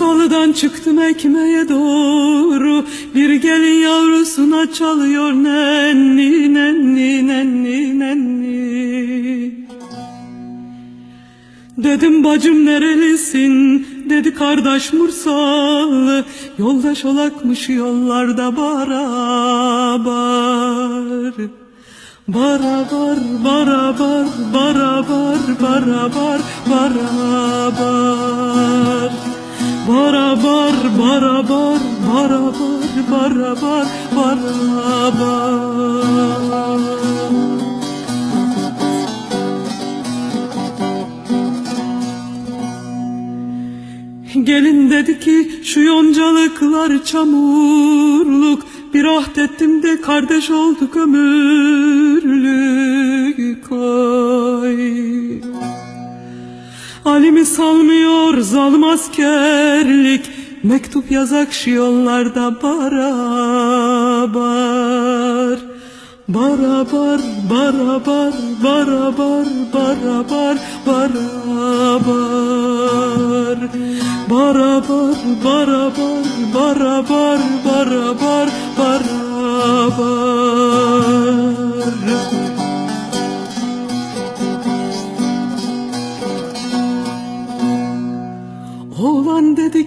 Ahırdan çıktım ekmeğe doğru. Bir gelin yavrusuna çalıyor nenni nenni nenni nenni. Dedim bacım nerelisin? dedi kardeş Mursalı. Yoldaş olakmış yollarda barabar Barabar barabar barabar barabar barabar Barabar barabar barabar barabar barabar. Gelin dedi ki şu yoncalıklar çamurluk. Bir ahdettim de kardeş olduk ömürlük. Oy. Alimi salmıyor zalim askerlik. Mektup yazak şu yollarda barabar. Barabar, barabar, barabar, barabar, barabar. Barabar, barabar, barabar, barabar, barabar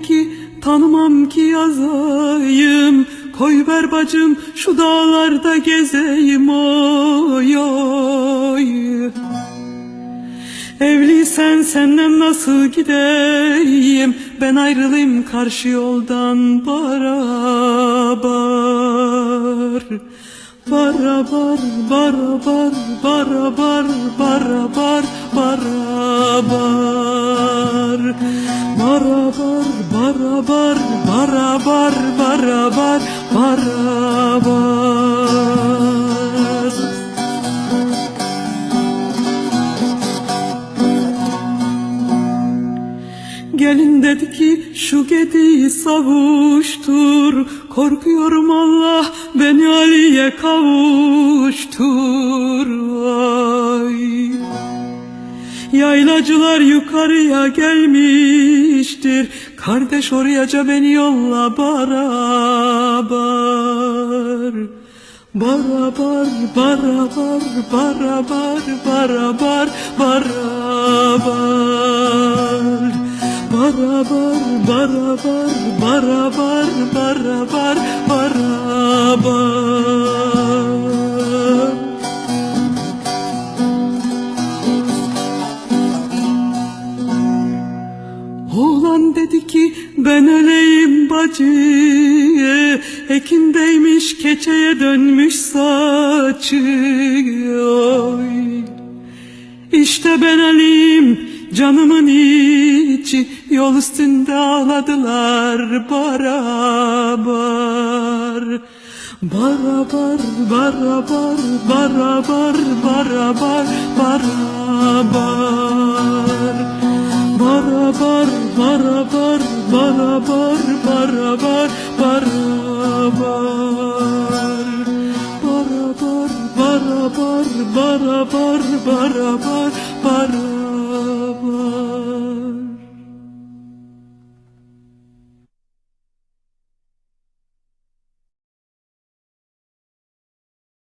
ki tanımam ki yazayım. Koy ver bacım şu dağlarda gezeyim oy oy. Evliysen senden nasıl gideyim? Ben ayrılayım karşı yoldan barabar. Barabar, barabar, barabar, barabar, barabar Barabar, barabar, barabar, barabar, barabar. Gelin dedi ki şu gediği savuştur. Korkuyorum Allah beni Ali'ye kavuştur Yaylacılar yukarıya gelmiştir. Kardeş oraya beni yolla barabar Barabar, barabar, barabar, barabar, barabar Barabar, barabar, barabar, barabar, barabar Oğlan dedi ki ben öleyim bacı Ekindeymiş keçeye dönmüş saçı Oy. İşte ben Ali'yim canımın içi. Yol üstünde ağladılar barabar barabar barabar barabar barabar. Barabar barabar barabar barabar barabar.